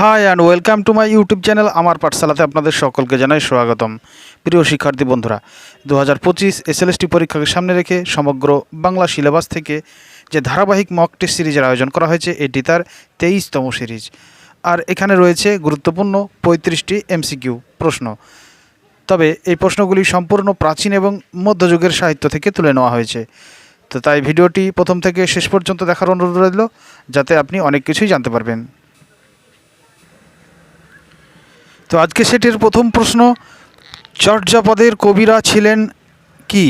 Hi and welcome to my YouTube channel আমার পাঠশালাতে আপনাদের সকলকে জানাই স্বাগতম। প্রিয় শিক্ষার্থী বন্ধুরা দু হাজার পঁচিশ এসএলএসটি পরীক্ষাকে সামনে রেখে সমগ্র বাংলা সিলেবাস থেকে যে ধারাবাহিক মক টেস্ট সিরিজের আয়োজন করা হয়েছে, এটি তার তেইশতম সিরিজ আর এখানে রয়েছে গুরুত্বপূর্ণ পঁয়ত্রিশটি এমসিকিউ প্রশ্ন। তবে এই প্রশ্নগুলি সম্পূর্ণ প্রাচীন এবং মধ্যযুগের সাহিত্য থেকে তুলে নেওয়া হয়েছে। তো তাই ভিডিওটি প্রথম থেকে শেষ পর্যন্ত দেখার অনুরোধ রইল, যাতে আপনি অনেক কিছুই জানতে পারবেন। তো আজকে সেটির প্রথম প্রশ্ন, চর্যাপদের কবিরা ছিলেন কি?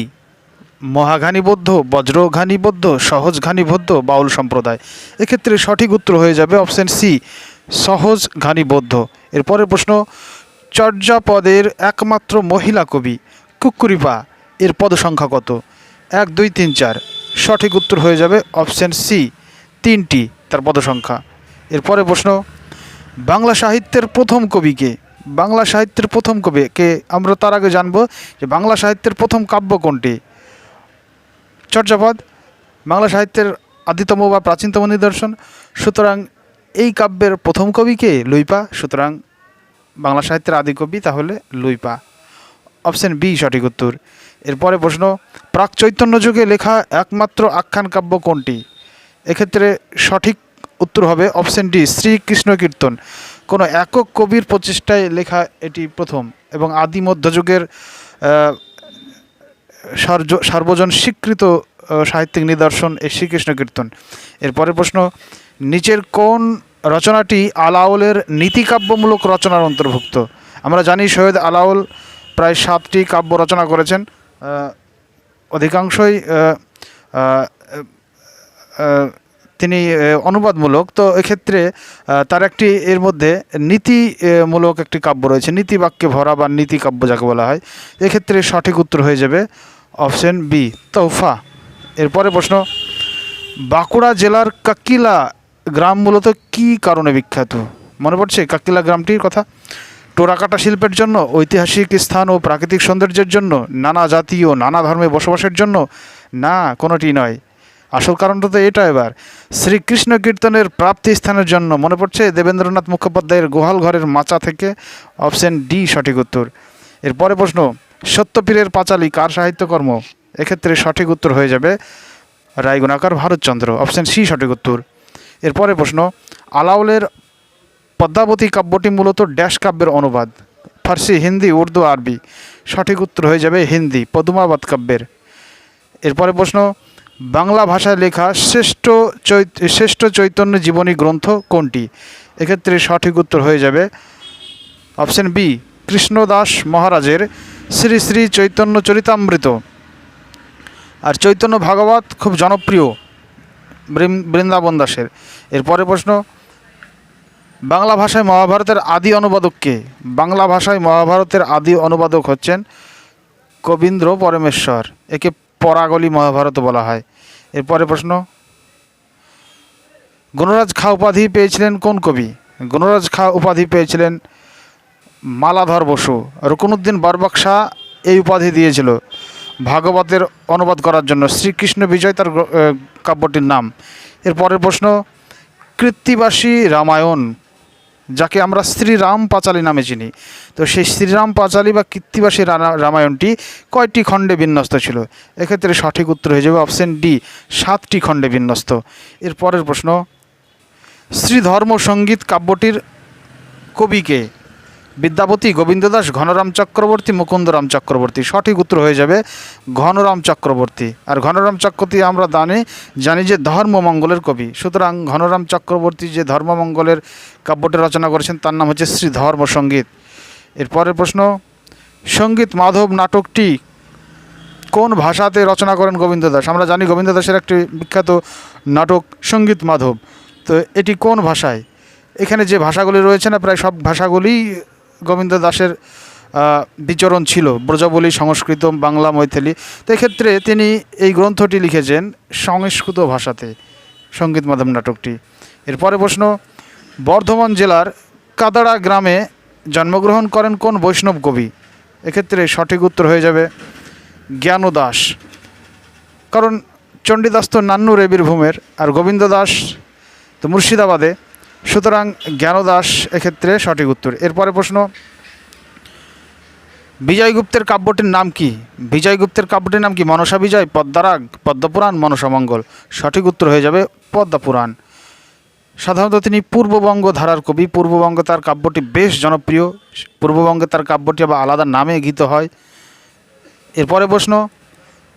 মহাঘানীবদ্ধ, বজ্রঘানীবদ্ধ, সহজঘানীবদ্ধ, বাউল সম্প্রদায়। এক্ষেত্রে সঠিক উত্তর হয়ে যাবে অপশন সি সহজ ঘানীবদ্ধ এরপরের প্রশ্ন, চর্যাপদের একমাত্র মহিলা কবি কুকুরিপা, এর পদ সংখ্যা কত? এক, দুই, তিন, চার। সঠিক উত্তর হয়ে যাবে অপশন সি, তিনটি, তার পদ সংখ্যা এরপরে প্রশ্ন, বাংলা সাহিত্যের প্রথম কবিকে বাংলা সাহিত্যের প্রথম কবি কে? আমরা তার আগে জানব যে বাংলা সাহিত্যের প্রথম কাব্য কোনটি? চর্যাপদ, বাংলা সাহিত্যের আদিতম বা প্রাচীনতম নিদর্শন। সুতরাং এই কাব্যের প্রথম কবিকে লুইপা। সুতরাং বাংলা সাহিত্যের আদি কবি তাহলে লুইপা। অপশন বি, সঠিক উত্তর। এরপরে প্রশ্ন, প্রাক চৈতন্য যুগে লেখা একমাত্র আখ্যান কাব্য কোনটি? এক্ষেত্রে সঠিক উত্তর হবে অপশন ডি, শ্রীকৃষ্ণ কীর্তন। কোনো একক কবির প্রচেষ্টায় লেখা এটি প্রথম এবং আদি মধ্যযুগের সার্বজন স্বীকৃত সাহিত্যিক নিদর্শন এই শ্রীকৃষ্ণ কীর্তন। এরপরের প্রশ্ন, নিচের কোন রচনাটি আলাওলের নীতিকাব্যমূলক রচনার অন্তর্ভুক্ত? আমরা জানি সৈয়দ আলাওল প্রায় সাতটি কাব্য রচনা করেছেন। অধিকাংশই তিনি অনুবাদমূলক। তো এক্ষেত্রে তার একটি, এর মধ্যে নীতিমূলক একটি কাব্য রয়েছে। নীতি বাক্যে ভরা বা নীতি কাব্য যাকে বলা হয়, এক্ষেত্রে সঠিক উত্তর হয়ে যাবে অপশন বি তৌফা। এরপরে প্রশ্ন, বাঁকুড়া জেলার কাকিলা গ্রাম মূলত কী কারণে বিখ্যাত? মনে পড়ছে কাকিলা গ্রামটির কথা? টোরাকাটা শিল্পের জন্য, ঐতিহাসিক স্থান ও প্রাকৃতিক সৌন্দর্যের জন্য, নানা জাতি ও নানা ধর্মে বসবাসের জন্য? না, কোনোটি নয়। আসল কারণটা তো এটা এবার। শ্রীকৃষ্ণ কীর্তনের প্রাপ্তি স্থানের জন্য মনে পড়ছে দেবেন্দ্রনাথ মুখোপাধ্যায়ের গোহাল ঘরের মাচা থেকে অপশন ডি সঠিক উত্তর। এরপরে প্রশ্ন, সত্যপীরের পাঁচালী কার সাহিত্যকর্ম? এক্ষেত্রে সঠিক উত্তর হয়ে যাবে রায়গুণাকার ভারতচন্দ্র, অপশন সি সঠিক উত্তর। এরপরে প্রশ্ন, আলাউলের পদ্মাবতী কাব্যটি মূলত ড্যাশ কাব্যের অনুবাদ, ফার্সি, হিন্দি, উর্দু, আরবি। সঠিক উত্তর হয়ে যাবে হিন্দি, পদ্মাবাদ কাব্যের। এরপরে প্রশ্ন বাংলা ভাষায় লেখা শ্রেষ্ঠ শ্রেষ্ঠ চৈতন্য জীবনী গ্রন্থ কোনটি? এক্ষেত্রে সঠিক উত্তর হয়ে যাবে অপশন বি, কৃষ্ণদাস মহারাজের শ্রী শ্রী চৈতন্য চরিতামৃত। আর চৈতন্য ভাগবত খুব জনপ্রিয় বৃন্দাবন দাসের। এরপরে প্রশ্ন, বাংলা ভাষায় মহাভারতের আদি অনুবাদক কে? বাংলা ভাষায় মহাভারতের আদি অনুবাদক হচ্ছেন কবীন্দ্র পরমেশ্বর। একে পরাগলি মহাভারত বলা হয়। এরপরে প্রশ্ন, গুণরাজ খা উপাধি পেয়েছিলেন কোন কবি? গুণরাজ খা উপাধি পেয়েছিলেন মালাধর বসু। রুকনুদ্দিন বরবক্সা এই উপাধি দিয়েছিল ভাগবতের অনুবাদ করার জন্য। শ্রীকৃষ্ণ বিজয় তার কাব্যটির নাম। এরপরের প্রশ্ন, কৃত্তিবাসী রামায়ণ যাকে আমরা শ্রীরাম পাঁচালী নামে চিনি। তো সেই শ্রীরাম পাঁচালী বা কৃত্তিবাসী রামায়ণটি কয়টি খণ্ডে বিন্যস্ত ছিল? এক্ষেত্রে সঠিক উত্তর হয়ে যাবে অপশন ডি, সাতটি খণ্ডে বিন্যস্ত। এর পরের প্রশ্ন শ্রীধর্ম সংগীত কাব্যটির কবিকে বিদ্যাপতি গোবিন্দ দাস, ঘনরাম চক্রবর্তী, মুকুন্দরাম চক্রবর্তী। সঠিক উত্তর হয়ে যাবে ঘনরাম চক্রবর্তী। আর ঘনরাম চক্রবর্তী আমরা দানে জানি যে ধর্মমঙ্গলের কবি। সুতরাং ঘনরাম চক্রবর্তী যে ধর্মমঙ্গলের কাব্যটি রচনা করেছেন, তার নাম হচ্ছে শ্রী ধর্ম সংগীত এরপরের প্রশ্ন, সংগীত মাধব নাটকটি কোন ভাষাতে রচনা করেন গোবিন্দ দাস? আমরা জানি গোবিন্দ দাসের একটি বিখ্যাত নাটক, সংগীত মাধব। তো এটি কোন ভাষায়? এখানে যে ভাষাগুলি রয়েছে না, প্রায় সব ভাষাগুলি গোবিন্দ দাসের বিচরণ ছিল, ব্রজবলি সংস্কৃত বাংলা মৈথিলি। তো এক্ষেত্রে তিনি এই গ্রন্থটি লিখেছেন সংস্কৃত ভাষাতে, সংগীত মাধব নাটকটি। এরপরে প্রশ্ন, বর্ধমান জেলার কাদাড়া গ্রামে জন্মগ্রহণ করেন কোন বৈষ্ণব কবি? এক্ষেত্রে সঠিক উত্তর হয়ে যাবে জ্ঞান দাস কারণ চণ্ডীদাস তো নান্নু রে বীরভূমের আর গোবিন্দ দাস তো মুর্শিদাবাদে। সুতরাং জ্ঞানদাস এক্ষেত্রে সঠিক উত্তর। এরপরে প্রশ্ন বিজয়গুপ্তের কাব্যটির নাম কি? বিজয়গুপ্তের কাব্যটির নাম কি? মনসা বিজয়, পদ্মারাগ, পদ্মপুরাণ মনসামঙ্গল সঠিক উত্তর হয়ে যাবে পদ্মপুরাণ। সাধারণত তিনি পূর্ববঙ্গ ধারার কবি। পূর্ববঙ্গে তার কাব্যটি বেশ জনপ্রিয়। পূর্ববঙ্গে তার কাব্যটি আবার আলাদা নামে গীত হয়। এরপরে প্রশ্ন,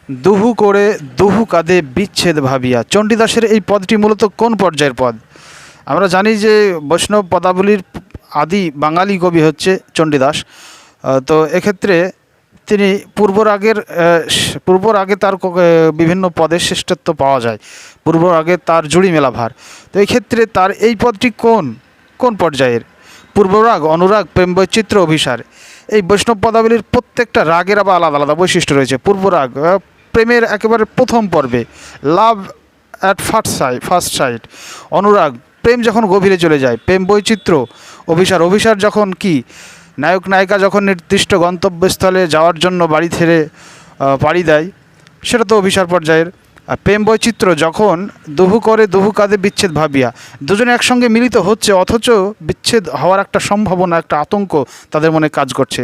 দুহু করে দুহু কাঁধে বিচ্ছেদ ভাবিয়া। চণ্ডীদাসের এই পদটি মূলত কোন পর্যায়ের পদ? আমরা জানি যে বৈষ্ণব পদাবলীর আদি বাঙালি কবি হচ্ছে চণ্ডীদাস। তো এক্ষেত্রে তিনি পূর্বরাগের পূর্বরাগে তার বিভিন্ন পদের শ্রেষ্ঠত্ব পাওয়া যায়। পূর্বরাগে তার জুড়ি মেলা ভার তো এই ক্ষেত্রে তার এই পদটি কোন কোন পর্যায়ের? পূর্বরাগ, অনুরাগ, প্রেম বৈচিত্র্য, অভিসার। এই বৈষ্ণব পদাবলীর প্রত্যেকটা রাগের আবার আলাদা আলাদা বৈশিষ্ট্য রয়েছে। পূর্বরাগ প্রেমের একেবারে প্রথম পর্বে, love at first sight first sight অনুরাগ প্রেম যখন গভীরে চলে যায়, প্রেম বৈচিত্র্য, অভিসার অভিসার যখন কি? নায়ক, নায়িকা যখন নির্দিষ্ট গন্তব্যস্থলে যাওয়ার জন্য বাড়ি ছেড়ে পাড়ি দেয়, সেটা তো অভিসার পর্যায়ের। আর প্রেম বৈচিত্র্য যখন দুহু করে, দুহু কাঁধে বিচ্ছেদ ভাবিয়া, দুজনে একসঙ্গে মিলিত হচ্ছে, অথচ বিচ্ছেদ হওয়ার একটা সম্ভাবনা, একটা আতঙ্ক তাদের মনে কাজ করছে।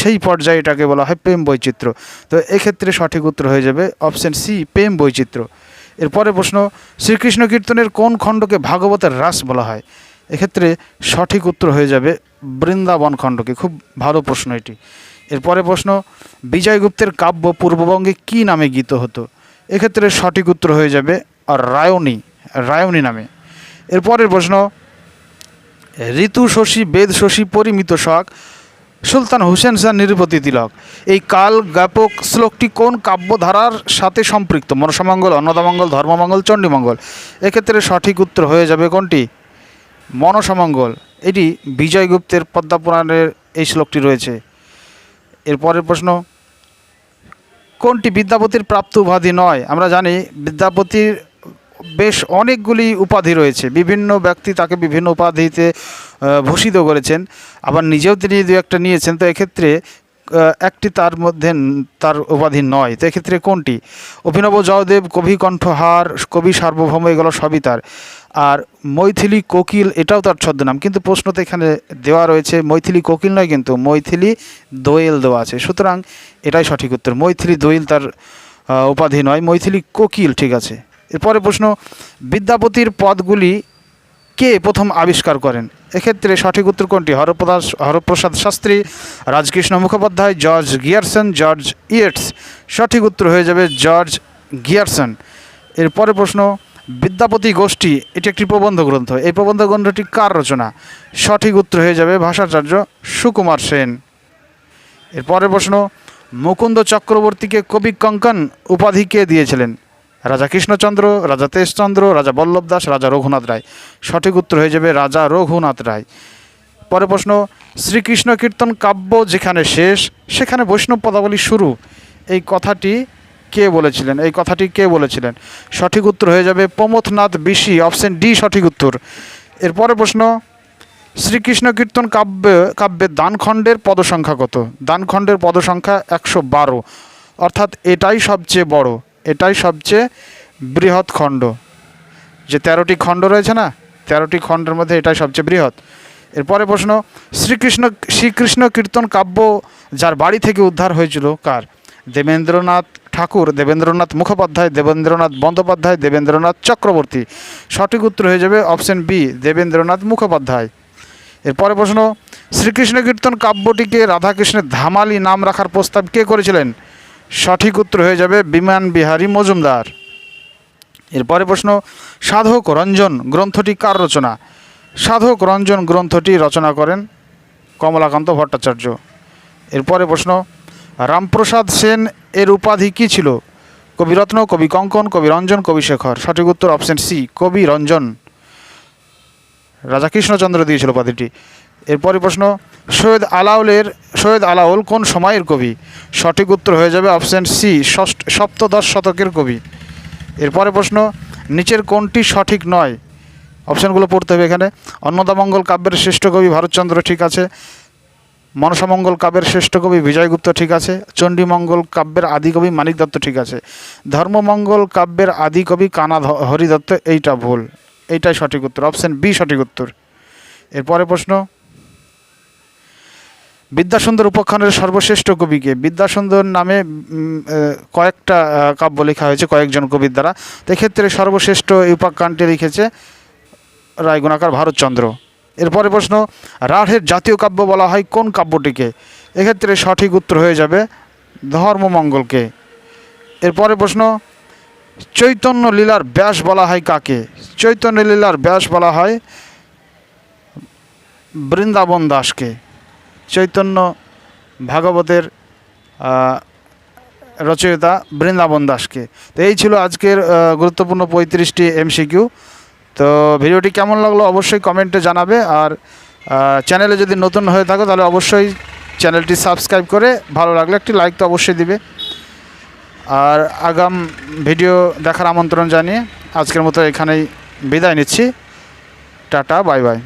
সেই পর্যায়ে এটাকে বলা হয় প্রেম বৈচিত্র্য। তো এক্ষেত্রে সঠিক উত্তর হয়ে যাবে অপশান সি, প্রেম বৈচিত্র্য। এরপরে প্রশ্ন, শ্রীকৃষ্ণ কীর্তনের কোন খণ্ডকে ভাগবতের রাস বলা হয়? এক্ষেত্রে সঠিক উত্তর হয়ে যাবে বৃন্দাবন খণ্ডকে। খুব ভালো প্রশ্ন এটি। এরপরে প্রশ্ন, বিজয়গুপ্তের কাব্য পূর্ববঙ্গে কি নামে গীত হতো? এক্ষেত্রে সঠিক উত্তর হয়ে যাবে আর রায়নী রায়নী নামে। এরপরের প্রশ্ন ঋতু শশী বেদ শশী পরিমিত শখ সুলতান হুসেন শাহ নিরুপতি তিলক। এই কাল জ্ঞাপক শ্লোকটি কোন কাব্যধারার সাথে সম্পৃক্ত? মনসামঙ্গল, অন্নদামঙ্গল, ধর্মমঙ্গল, চণ্ডীমঙ্গল। এক্ষেত্রে সঠিক উত্তর হয়ে যাবে কোনটি? মনসামঙ্গল। এটি বিজয়গুপ্তের পদ্মাপুরাণের এই শ্লোকটি রয়েছে। এরপরের প্রশ্ন, কোনটি বিদ্যাপতির প্রাপ্ত উপাধি নয়? আমরা জানি বিদ্যাপতির বেশ অনেকগুলি উপাধি রয়েছে। বিভিন্ন ব্যক্তি তাকে বিভিন্ন উপাধিতে ভূষিত করেছেন। আবার নিজেও তিনি দু একটা নিয়েছেন। তো এক্ষেত্রে একটি তার মধ্যে তার উপাধি নয়। তো এক্ষেত্রে কোনটি? অভিনব জয়দেব, কবি কণ্ঠহার, কবি সার্বভৌম, এগুলো সবই তার। আর মৈথিলি কোকিল, এটাও তার ছদ্মনাম। কিন্তু প্রশ্ন তো এখানে দেওয়া রয়েছে, মৈথিলি কোকিল নয় কিন্তু মৈথিলি দোয়েল দেওয়া আছে। সুতরাং এটাই সঠিক উত্তর। মৈথিলি দোয়েল তার উপাধি নয়, মৈথিলি কোকিল ঠিক আছে। এরপরে প্রশ্ন, বিদ্যাপতির পদগুলি কে প্রথম আবিষ্কার করেন? এক্ষেত্রে সঠিক উত্তর কোনটি? Haraprasad, Haraprasad Shastri, Rajkrishna Mukhopadhyay, George Grierson, George Yeats. সঠিক উত্তর হয়ে যাবে জর্জ গিয়ারসন। এরপরে প্রশ্ন, বিদ্যাপতি গোষ্ঠী, এটি একটি প্রবন্ধ গ্রন্থ। এই প্রবন্ধ গ্রন্থটি কার রচনা? সঠিক উত্তর হয়ে যাবে ভাষাচার্য সুকুমার সেন। এরপরে প্রশ্ন, মুকুন্দ চক্রবর্তীকে কবি কঙ্কন উপাধি কে দিয়েছিলেন? রাজা কৃষ্ণচন্দ্র, রাজা তেজচন্দ্র, রাজা বল্লভ দাস, রাজা রঘুনাথ রায়। সঠিক উত্তর হয়ে যাবে রাজা রঘুনাথ রায়। পরে প্রশ্ন, শ্রীকৃষ্ণ কীর্তন কাব্য যেখানে শেষ, সেখানে বৈষ্ণব পদাবলী শুরু। এই কথাটি কে বলেছিলেন? এই কথাটি কে বলেছিলেন? সঠিক উত্তর হয়ে যাবে প্রমথনাথ বিশি, অপশন ডি, সঠিক উত্তর। এরপরে প্রশ্ন, শ্রীকৃষ্ণ কীর্তন কাব্য, কাব্যের দানখণ্ডের পদসংখ্যা কত? দানখণ্ডের পদসংখ্যা একশো বারো। অর্থাৎ এটাই সবচেয়ে বড়। এটাই সবচেয়ে বৃহৎ খণ্ড। যে তেরোটি খণ্ড রয়েছে না, তেরোটি খণ্ডের মধ্যে এটাই সবচেয়ে বৃহৎ। এরপরে প্রশ্ন, শ্রীকৃষ্ণ শ্রীকৃষ্ণ কীর্তন কাব্য যার বাড়ি থেকে উদ্ধার হয়েছিল কার? দেবেন্দ্রনাথ ঠাকুর, দেবেন্দ্রনাথ মুখোপাধ্যায়, দেবেন্দ্রনাথ বন্দ্যোপাধ্যায়, দেবেন্দ্রনাথ চক্রবর্তী। সঠিক উত্তর হয়ে যাবে অপশন বি, দেবেন্দ্রনাথ মুখোপাধ্যায়। এরপরে প্রশ্ন, শ্রীকৃষ্ণ কীর্তন কাব্যটিকে রাধাকৃষ্ণের ধামালি নাম রাখার প্রস্তাব কে করেছিলেন? সঠিক উত্তর হয়ে যাবে বিমান বিহারী মজুমদার। এরপরে প্রশ্ন, সাধক রঞ্জন গ্রন্থটি কার রচনা? সাধক রঞ্জন গ্রন্থটি রচনা করেন কমলাকান্ত ভট্টাচার্য। এরপরে প্রশ্ন, রামপ্রসাদ সেন এর উপাধি কী ছিল? কবিরত্ন কবি কঙ্কন, কবি রঞ্জন, কবি শেখর। সঠিক উত্তর অপশন সি, কবি রঞ্জন। রাজা কৃষ্ণচন্দ্র দিয়েছিল উপাধিটি। এরপরে প্রশ্ন, সৈয়দ আলাউলের, সৈয়দ আলাউল কোন সময়ের কবি? সঠিক উত্তর হয়ে যাবে অপশান সি ষষ্ঠ, সপ্তদশ শতকের কবি। এরপরে প্রশ্ন, নিচের কোনটি সঠিক নয়? অপশানগুলো পড়তে হবে এখানে। অন্নদামঙ্গল কাব্যের শ্রেষ্ঠ কবি ভারতচন্দ্র ঠিক আছে। মনসামঙ্গল কাব্যের শ্রেষ্ঠ কবি বিজয়গুপ্ত ঠিক আছে। চণ্ডীমঙ্গল কাব্যের আদি কবি মানিক দত্ত ঠিক আছে। ধর্মমঙ্গল কাব্যের আদি কবি কানা হরিদত্ত, এইটা ভুল। এইটাই সঠিক উত্তর। অপশন বি সঠিক উত্তর। এরপরে প্রশ্ন বিদ্যাসুন্দর উপাখ্যানের সর্বশ্রেষ্ঠ কবিকে। বিদ্যাসুন্দর নামে কয়েকটা কাব্য লেখা হয়েছে কয়েকজন কবির দ্বারা। এক্ষেত্রে সর্বশ্রেষ্ঠ এই উপাখ্যানটি লিখেছে রায়গুণাকার ভারতচন্দ্র। এরপরে প্রশ্ন, রাঢ়ের জাতীয় কাব্য বলা হয় কোন কাব্যটিকে? এক্ষেত্রে সঠিক উত্তর হয়ে যাবে ধর্মমঙ্গলকে। এরপরে প্রশ্ন, চৈতন্য লীলার ব্যাস বলা হয় কাকে? চৈতন্য লীলার ব্যাস বলা হয় বৃন্দাবন দাসকে। চৈতন্য ভাগবতের রচয়িতা বৃন্দাবন দাসকে। তো এই ছিল আজকের গুরুত্বপূর্ণ পঁয়ত্রিশটি এমসিকিউ তো ভিডিওটি কেমন লাগল অবশ্যই কমেন্টে জানাবে আর চ্যানেলে যদি নতুন হয়ে থাকো তাহলে অবশ্যই চ্যানেলটি সাবস্ক্রাইব করে ভালো লাগলে একটি লাইক তো অবশ্যই দিবে। আর আগাম ভিডিও দেখার আমন্ত্রণ জানিয়ে আজকের মতো এখানেই বিদায় নিচ্ছি। Tata, bye bye.